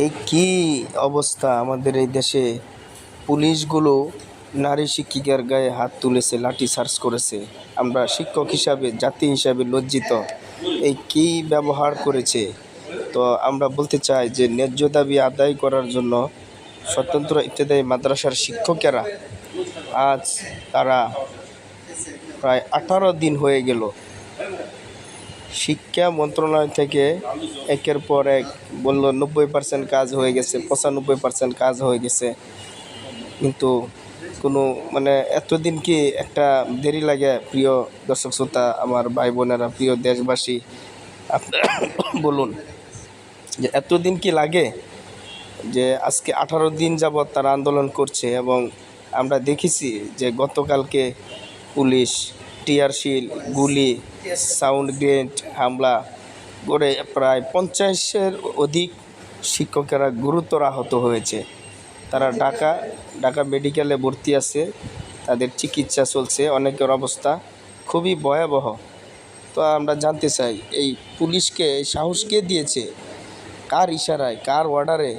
এই কি অবস্থা আমাদের এই দেশে? পুলিশগুলো নারী শিক্ষিকার গায়ে হাত তুলেছে, লাঠি সার্চ করেছে। আমরা শিক্ষক হিসাবে, জাতি হিসাবে লজ্জিত। এই কি ব্যবহার করেছে? তো আমরা বলতে চাই যে, ন্যায্য দাবি আদায় করার জন্য স্বতন্ত্র ইত্যাদি মাদ্রাসার শিক্ষকেরা আজ তারা প্রায় আঠারো দিন হয়ে গেল। শিক্ষা মন্ত্রণালয় থেকে একের পর এক বলল নব্বই পার্সেন্ট কাজ হয়ে গেছে, পঁচানব্বই পার্সেন্ট কাজ হয়ে গেছে। কিন্তু কোনো মানে এতদিন কি একটা দেরি লাগে? প্রিয় দর্শক শ্রোতা, আমার ভাই বোনেরা, প্রিয় দেশবাসী আপনারা বলুন যে এতদিন কি লাগে যে আজকে আঠারো দিন যাবৎ তারা আন্দোলন করছে এবং আমরা দেখেছি যে গতকালকে পুলিশ টিয়ারশিল গুলি, সাউন্ড গ্রেনেড, হামলা করে প্রায় পঞ্চাশের অধিক শিক্ষকেরা গুরুতর আহত হয়েছে। তারা ঢাকা ঢাকা মেডিকেলে ভর্তি আছে। তাদের চিকিৎসা চলছে, অনেকের অবস্থা খুবই ভয়াবহ। তো আমরা জানতে চাই, এই পুলিশকে এই সাহস কে দিয়েছে? কার ইশারায়, কার অর্ডারে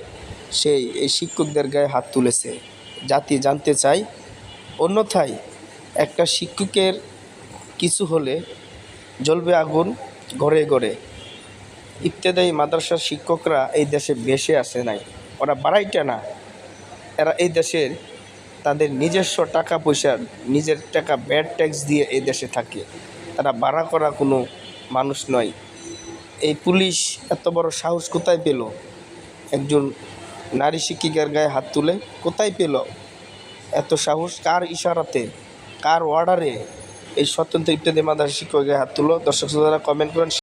সেই এই শিক্ষকদের গায়ে হাত তুলেছে? জাতি জানতে চাই। অন্যথায় একটা শিক্ষকের কিছু হলে জ্বলবে আগুন ঘরে ঘরে। ইত্যাদি মাদ্রাসার শিক্ষকরা এই দেশে বেসে আসে নাই। ওরা বাড়াইটা না। এরা এই দেশের তাদের নিজস্ব টাকা পয়সা, নিজের টাকা ব্যাড ট্যাক্স দিয়ে এই দেশে থাকে। তারা ভাড়া করা কোনো মানুষ নয়। এই পুলিশ এত বড় সাহস কোথায় পেল? একজন নারী শিক্ষিকার গায়ে হাত তুলে কোথায় পেল? এত সাহস কার ইশারাতে, কার অর্ডারে? এই স্বতন্ত্র ইত্যাদি মাদ্রাসা শিক্ষকের হাত তুলো। দর্শক শ্রোতারা কমেন্ট করেন